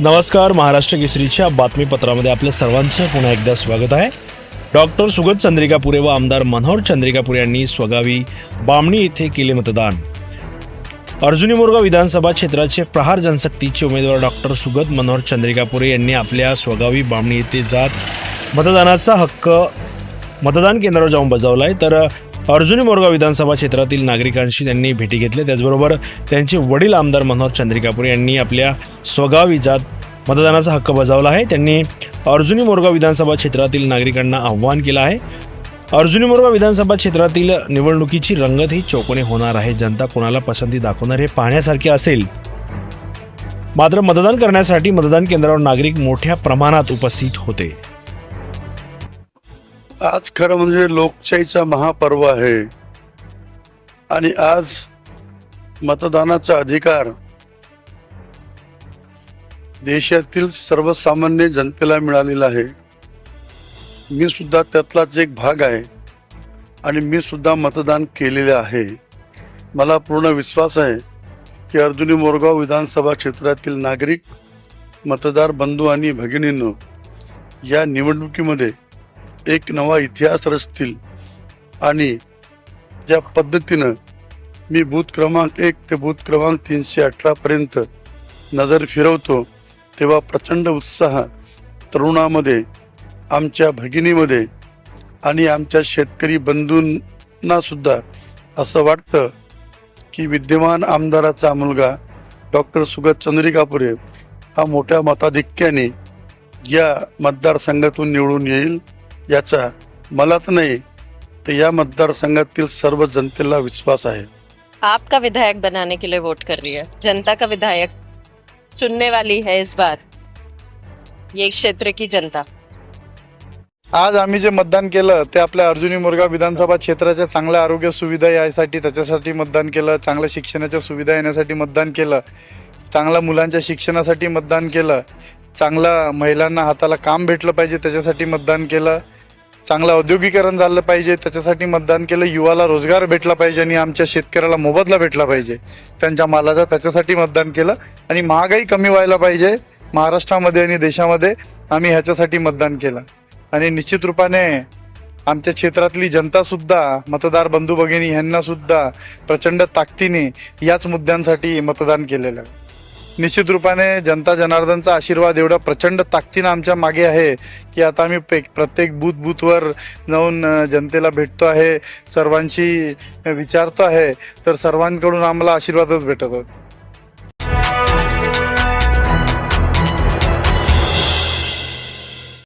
नमस्कार महाराष्ट्र केसरीच्या बातमीपत्रामध्ये आपलं सर्वांचं पुन्हा एकदा स्वागत आहे. डॉक्टर सुगत चंद्रिकापुरे व आमदार मनोहर चंद्रिकापुरे यांनी स्वगावी बामणी येथे केले मतदान. अर्जुनी मोरगाव विधानसभा क्षेत्राचे प्रहार जनशक्तीचे उमेदवार डॉक्टर सुगत मनोहर चंद्रिकापुरे यांनी आपल्या स्वगावी बामणी येथे जात मतदानाचा हक्क मतदान केंद्रावर जाऊन बजावला आहे तर अर्जुनी मोरगाव विधानसभा क्षेत्रातील नागरिकांशी त्यांनी भेटी घेतल्या. त्याचबरोबर त्यांचे वडील आमदार मनोहर चंद्रिकापुरे यांनी आपल्या स्वगावी जात मतदानाचा हक्क बजावला आहे. त्यांनी अर्जुनी मोरगाव विधानसभा क्षेत्रातील नागरिकांना आव्हान केलं आहे. अर्जुनी मोरगाव विधानसभा क्षेत्रातील निवडणुकीची रंगत ही चौकोने होणार आहे. जनता कोणाला पसंती दाखवणार हे पाहण्यासारखे असेल. मात्र मतदान करण्यासाठी मतदान केंद्रावर नागरिक मोठ्या प्रमाणात उपस्थित होते. आज खरं म्हणजे लोकशाहीचा महापर्व आहे. आणि आज मतदानाचा अधिकार देशातील सर्वसामान्य जनतेला मिळालेला आहे. मी सुद्धा त्यातलाच एक भाग आहे. आणि मी सुद्धा मतदान केलेले आहे. मला पूर्ण विश्वास आहे की अर्जुनी मोरगाव विधानसभा क्षेत्रातील नागरिक मतदार बंधू आणि भगिनींनो या निवडणुकीमध्ये एक नवा इतिहास रचतील. आणि ज्या पद्धतीनं मी बूथ क्रमांक एक ते बूथ क्रमांक तीनशे अठरापर्यंत नजर फिरवतो तेव्हा प्रचंड उत्साह तरुणामध्ये आमच्या भगिनीमध्ये आणि आमच्या शेतकरी बंधूंनासुद्धा असं वाटतं की विद्यमान आमदाराचा मुलगा डॉक्टर सुगत चंद्रिकापुरे हा मोठ्या मताधिक्याने या मतदारसंघातून निवडून येईल. याचा मलाच नाही तर या मतदारसंघातील सर्व जनतेला विश्वास आहे. आपका विधायक बनाने के लिए वोट कर रही है. जनता का विधायक चुनने वाली है इस बार. ये क्षेत्र की जनता. आज आम्ही जे मतदान केलं ते आपल्या अर्जुनी मुरगाव विधानसभा क्षेत्राच्या चांगल्या आरोग्य सुविधा यासाठी त्याच्यासाठी मतदान केलं चांगल्या शिक्षणाच्या सुविधा येण्यासाठी मतदान केलं चांगल्या मुलांच्या शिक्षणासाठी मतदान केलं चांगलं महिलांना हाताला काम भेटलं पाहिजे त्याच्यासाठी मतदान केलं चांगलं औद्योगिकरण झालं पाहिजे त्याच्यासाठी मतदान केलं युवाला रोजगार भेटला पाहिजे आणि आमच्या शेतकऱ्याला मोबदला भेटला पाहिजे. त्यांच्या मालाचा त्याच्यासाठी मतदान केलं आणि महागाई कमी व्हायला पाहिजे. महाराष्ट्रामध्ये आणि देशामध्ये आम्ही ह्याच्यासाठी मतदान केलं. आणि निश्चित रूपाने आमच्या क्षेत्रातली जनतासुद्धा मतदार बंधू भगिनी यांनासुद्धा प्रचंड ताकदीने याच मुद्द्यांसाठी मतदान केलेलं आहे. निश्चित रूपाने जनता जनार्दनचा आशीर्वाद एवढा प्रचंड ताकदीनं आमच्या मागे आहे की आता आम्ही पे प्रत्येक बूथ बूथवर जाऊन जनतेला भेटतो आहे सर्वांशी विचारतो आहे तर सर्वांकडून आम्हाला आशीर्वादच भेटत होत